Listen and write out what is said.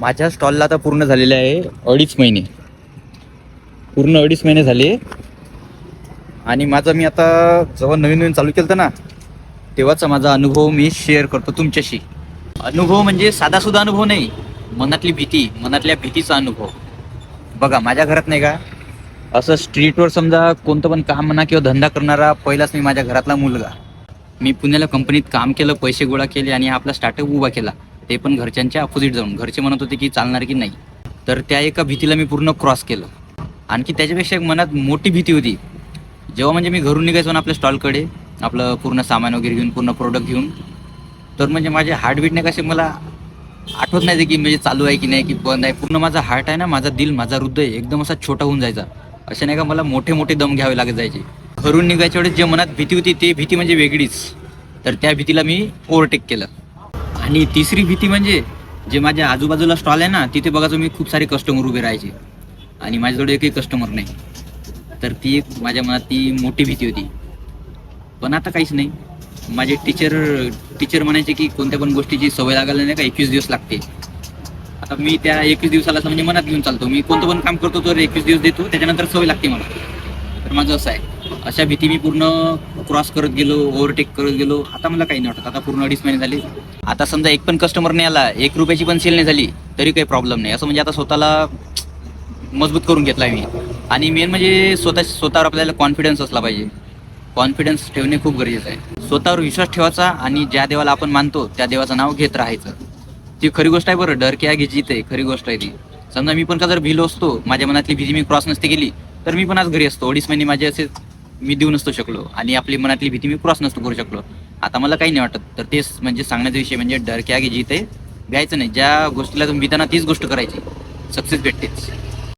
माझ्या स्टॉलला आता पूर्ण झालेले आहे अडीच महिने. पूर्ण अडीच महिने झाले. आणि माझा मी आता जेव्हा नवीन नवीन चालू केलं ना तेव्हाचा माझा अनुभव मी शेअर करतो तुमच्याशी. अनुभव म्हणजे साधासुद्धा अनुभव नाही मनातली भीती मनातल्या भीतीचा अनुभव. बघा माझ्या घरात नाही का असं स्ट्रीटवर समजा कोणतं पण काम म्हणा किंवा धंदा करणारा पहिलाच मी माझ्या घरातला मुलगा. मी पुण्याला कंपनीत काम केलं पैसे गोळा केले आणि आपला स्टार्टअप उभा केला. ते पण घरच्यांच्या अपोजिट जाऊन. घरचे म्हणत होते की चालणार की नाही. तर त्या एका भीतीला मी पूर्ण क्रॉस केलं. आणखी त्याच्यापेक्षा एक मनात मोठी भीती होती. जेव्हा म्हणजे मी घरून निघायचो ना आपल्या स्टॉलकडे आपलं पूर्ण सामान वगैरे घेऊन पूर्ण प्रोडक्ट घेऊन तर म्हणजे माझे हार्टबीटने कसे मला आठवत नाही की म्हणजे चालू आहे की नाही की बंद आहे. पूर्ण माझा हार्ट आहे ना माझा दिल माझा हृदय एकदम असा छोटा होऊन जायचा. असे नाही का मला मोठे मोठे दम घ्यावे लागत जायचे. घरून निघायच्या वेळेस जे मनात भीती होती ते भीती म्हणजे वेगळीच. तर त्या भीतीला मी ओव्हरटेक केलं. आणि तिसरी भीती म्हणजे जे माझ्या आजूबाजूला स्टॉल आहे ना तिथे बघा तुम्ही खूप सारे कस्टमर उभे राहायचे. आणि माझ्याजवळ एकही कस्टमर नाही. तर ती एक माझ्या मनात ती मोठी भीती होती. पण आता काहीच नाही. माझे टीचर टीचर म्हणायचे की कोणत्या पण गोष्टीची सवय लागायला नाही का एकवीस दिवस लागते. आता मी त्या एकवीस दिवसाला असं म्हणजे मनात घेऊन चालतो. मी कोणतं पण काम करतो तर एकवीस दिवस देतो त्याच्यानंतर सवय लागते मला. तर माझं असं आहे. अशा भीती मी पूर्ण क्रॉस करत गेलो ओव्हरटेक करत गेलो. आता मला काही नाही वाटत. आता पूर्ण अडीच महिने झाले. आता समजा एक पण कस्टमर नाही आला एक रुपयाची पण सेल नाही झाली तरी काही प्रॉब्लेम नाही. असं म्हणजे आता स्वतःला मजबूत करून घेतलाय मी आणि मेन म्हणजे स्वतः स्वतःवर आपल्याला कॉन्फिडन्स असला पाहिजे. कॉन्फिडन्स ठेवणे खूप गरजेचं आहे. स्वतःवर विश्वास ठेवायचा आणि ज्या देवाला आपण मानतो त्या देवाचं नाव घेत राहायचं. ती खरी गोष्ट आहे बरं. डर क्या घे जिते खरी गोष्ट आहे ती. समजा मी पण का जर भिलो असतो माझ्या मनातली भीती मी क्रॉस नसते केली तर मी पण आज घरी असतो. अडीच महिने माझे असे मी देऊ नसतो शकलो. आणि आपली मनातली भीती मी क्रॉस नसतो करू शकलो. आता मला काही नाही वाटत. तर तेच म्हणजे सांगण्याचा विषय म्हणजे डर की आगे जिथे घ्यायचं नाही. ज्या गोष्टीला तुम्ही भीताना तीच गोष्ट करायची. सक्सेस भेटतेच.